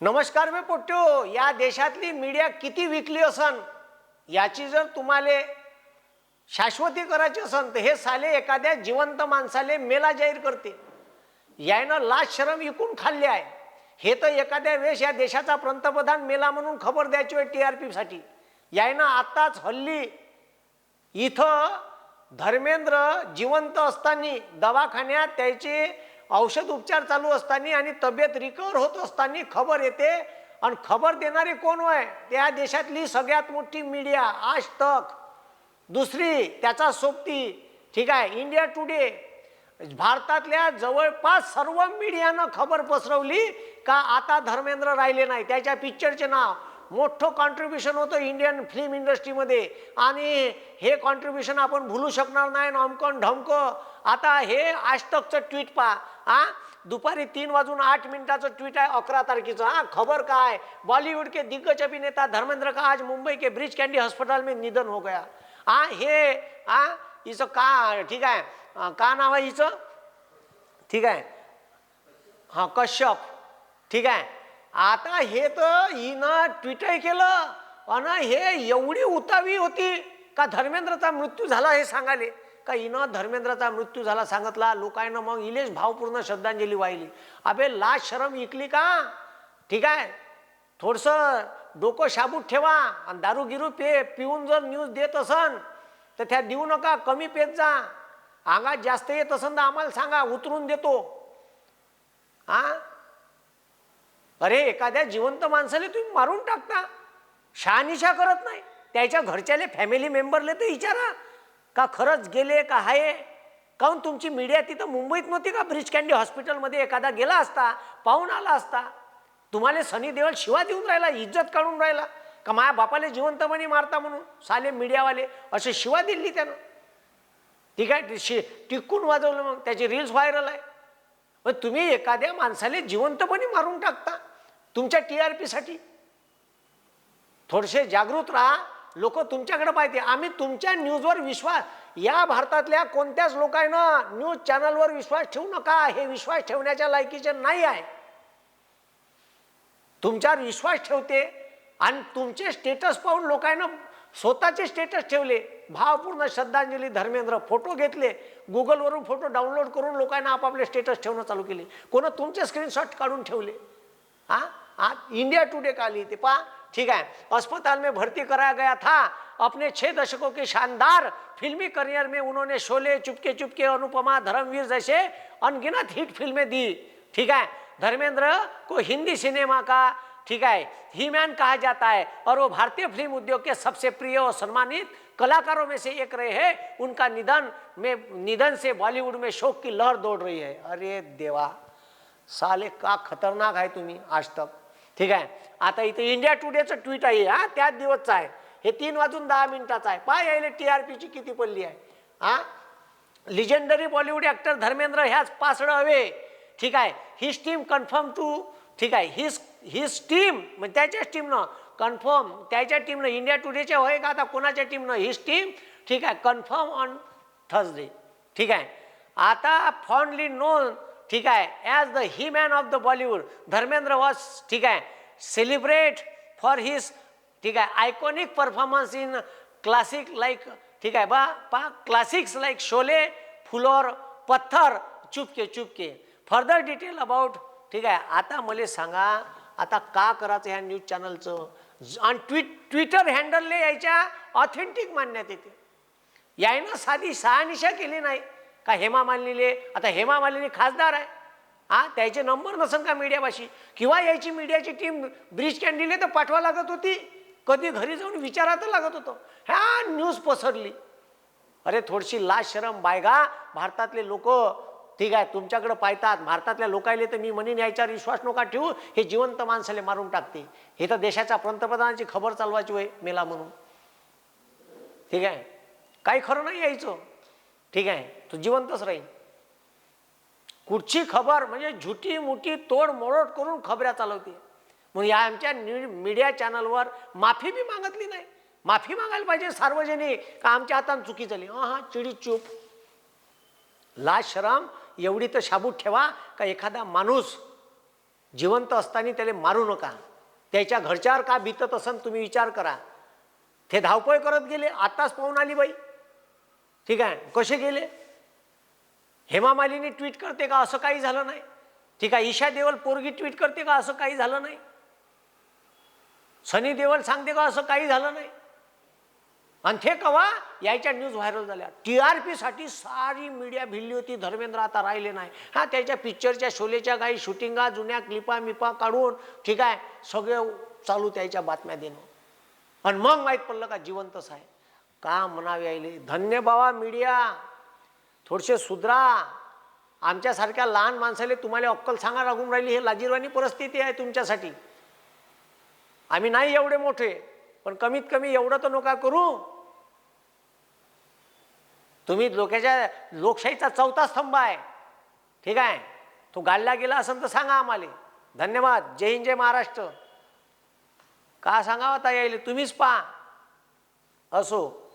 नमस्कार मी पोट्यो या देशातली मीडिया किती विकली असन याची जर तुम्हाला शाश्वती करायची असन तर हे साले एखाद्या जिवंत माणसाले मेला जाहीर करते यायनं लाच शरम विकून खाल्ले आहे. हे तर एखाद्या वेळेस या देशाचा पंतप्रधान मेला म्हणून खबर द्यायची आहे टी आर पीसाठी यायनं आत्ताच हल्ली इथं धर्मेंद्र जिवंत असताना दवाखान्यात त्याचे औषध उपचार चालू असताना आणि तब्येत रिकवर होत असताना खबर येते. आणि खबर देणारी कोण होय? त्या देशातली सगळ्यात मोठी मीडिया आज तक. दुसरी त्याचा सोबती ठीक आहे इंडिया टुडे भारतातल्या जवळपास सर्व मीडियानं खबर पसरवली का आता धर्मेंद्र राहिले नाही? त्याच्या पिक्चरचे नाव. मोठं कॉन्ट्रीब्युशन होतं इंडियन फिल्म इंडस्ट्रीमध्ये आणि हे कॉन्ट्रीब्युशन आपण भुलू शकणार नाही नॉमकॉन ढमकं. आता हे आजतकचं ट्विट पहा. आ? दुपारी तीन वाजून आठ मिनिटाचं ट्विट आहे अकरा तारखेचं. हा खबर काय? बॉलीवुड के दिग्गज अभिनेता धर्मेंद्र का आज मुंबई के ब्रिज कैंडी हॉस्पिटल में निधन हो गया? आ हे आ हिचं का ठीक आहे. का नाव आहे हिचं? ठीक आहे. हां कश्यप. ठीक आहे. आता हे तर हिनं ट्विटही केलं आणि हे एवढी उतावी होती का धर्मेंद्रचा मृत्यू झाला हे सांगाले? का हिनं धर्मेंद्रचा मृत्यू झाला सांगितला? लोकांना मग इलेच भावपूर्ण श्रद्धांजली वाहिली. अबे लाज शरम इकली का? ठीक आहे. थोडंसं डोकं शाबूत ठेवा आणि दारू गिरू पे पिऊन जर न्यूज देत असन तर त्या देऊ नका. कमी पेत जा. अंगात जास्त येत असन तर आम्हाला सांगा. उतरून देतो हा अरे एखाद्या जिवंत माणसाला तुम्ही मारून टाकता. शहानिशा करत नाही. त्याच्या घरच्याले फॅमिली मेंबरले तर विचारा. का खरंच गेले का आहे काहून तुमची मीडिया तिथं मुंबईत नव्हती का? ब्रिज कँडी हॉस्पिटलमध्ये एखादा गेला असता पाहून आला असता. तुम्हाला सनी देवल शिवा देऊन राहिला इज्जत काढून राहिला. का माया बापाले जिवंतपणी मारता म्हणून? साले मीडियावाले असे शिवा दिली त्यानं. ठीक आहे? शि टिकून वाजवलं मग. त्याची रील्स व्हायरल आहे. मग तुम्ही एखाद्या माणसाला जिवंतपणे मारून टाकता. तुमच्या टी आर पीसाठी थोडेसे जागृत राहा. लोक तुमच्याकडे पाहते आम्ही तुमच्या न्यूजवर विश्वास या भारतातल्या कोणत्याच लोकांना न्यूज चॅनलवर विश्वास ठेवू नका. हे विश्वास ठेवण्याच्या लायकीचे नाही आहे. तुमच्यावर विश्वास ठेवते आणि तुमचे स्टेटस पाहून लोकांना स्वतःचे स्टेटस ठेवले. भावपूर्ण श्रद्धांजली धर्मेंद्र फोटो घेतले. गुगलवरून फोटो डाउनलोड करून लोकांना आपापले स्टेटस ठेवणं चालू केले. कोणं तुमचे स्क्रीनशॉट काढून ठेवले. हां? इंडिया टुडे का ली थी, पा? ठीक है। अस्पताल में भर्ती कराया गया था। अपने छह दशकों के शानदार फिल्मी करियर में उन्होंने शोले, चुपके चुपके, अनुपमा, धर्मवीर जैसे अनगिनत हिट फ़िल्में दी। ठीक है। धर्मेंद्र को हिंदी सिनेमा का, ठीक है ही मैन कहा जाता है और वो भारतीय फ़िल्म उद्योग के सबसे प्रिय और सम्मानित कलाकारों में से एक रहे हैं। उनका निधन में, निधन से बॉलीवुड में शोक की लहर दौड़ रही है। अरे देवा, साले का खतरनाक है तुम्हें आज तक। ठीक आहे? आता इथे इंडिया टुडेचं ट्विट आहे हा? त्याच दिवसचं आहे. हे तीन वाजून दहा मिनिटाचं आहे. पाय यायला टी आर पीची किती पडली आहे? हा? लिजेंडरी बॉलिवूड ॲक्टर धर्मेंद्र ह्याच पासड हवे. ठीक आहे? हिज टीम कन्फर्म टू ठीक आहे? हिज हिज टीम म्हणजे त्याच्याच टीमनं कन्फर्म त्याच्या टीमनं इंडिया टुडेच्या होय का आता कोणाच्या टीमनं हिज टीम ठीक आहे? कन्फर्म ऑन थर्सडे ठीक आहे? आता फॉन्डली नोन ठीक आहे. As the he man of the Bollywood Dharmendra was ठीक आहे सेलिब्रेट फॉर हिज ठीक आहे iconic performance in classic like ठीक आहे बा पा क्लासिक्स लाईक शोले फुलोर पत्थर Chupke Chupke. Further detail about ठीक आहे आता मला सांगा आता का करायचं ह्या न्यूज चॅनलचं आणि ट्विट ट्विटर हँडलने यायच्या ऑथेंटिक मानण्यात येते. यायनं साधी सहानिशा केली नाही. का हेमा मालिनीले? आता हेमा मालिनी खासदार आहे. हा त्याचे नंबर नसन का मीडियापाशी किंवा यायची मीडियाची टीम ब्रिज कॅन्डीले तर पाठवा लागत होती? कधी घरी जाऊन विचारायला लागत होतं. ह्या न्यूज पसरली. अरे थोडीशी लाज शरम बायगा. भारतातले लोक ठीक आहे तुमच्याकडे पाहतात. भारतातल्या लोकायले तर मी म्हणेन याच्यावर विश्वास नका ठेवू. हे जिवंत माणसाले मारून टाकते. हे तर देशाच्या पंतप्रधानाची खबर चालवायची होय मेला म्हणून. ठीक आहे? काही खरं नाही यायचं. ठीक आहे? तो जिवंतच राहील. कुठची खबर म्हणजे झुटी मुठी तोड मोडोड करून खबऱ्या चालवते. म्हणून या आमच्या मीडिया चॅनलवर माफी बी मागितली नाही. माफी मागायला पाहिजे सार्वजनिक का आमच्या हातानं चुकी झाली? हा चिडी चूप. लाज शरम एवढी तर शाबूत ठेवा का एखादा माणूस जिवंत असताना त्याला मारू नका. त्याच्या घरच्यावर का भीतत असन तुम्ही विचार करा. ते धावपळ करत गेले आताच पाहून आली बाई. ठीक आहे कसे गेले? हेमा मालिनी ट्विट करते का असं काही झालं नाही? ठीक आहे ईशा देवल पोरगी ट्विट करते का असं काही झालं नाही? सनी देवल सांगते का असं काही झालं नाही? आणि ते कवा? यायच्या न्यूज व्हायरल झाल्या. टी आर पीसाठी सारी मीडिया भिडली होती धर्मेंद्र आता राहिले नाही. हा त्याच्या पिक्चरच्या शोलेच्या काही शूटिंगा जुन्या क्लिपा मिपा काढून ठीक आहे सगळं चालू त्याच्या बातम्या देणं. आणि मग माहीत पडलं का जिवंतच आहे का म्हणावे यायले धन्य बाबा मीडिया. थोडेसे सुधरा. आमच्यासारख्या लहान माणसाले तुम्हाला अक्कल सांगा लागून राहिली हे लाजीरवाणी परिस्थिती आहे तुमच्यासाठी. आम्ही नाही एवढे मोठे पण कमीत कमी एवढं तर नका करू. तुम्ही लोकांच्या लोकशाहीचा चौथा स्तंभ आहे. ठीक आहे? तो गाडला गेला असेल तर सांगा आम्हाला. धन्यवाद. जय हिंद जय महाराष्ट्र. का सांगावं आता यायले तुम्हीच पहा. असो.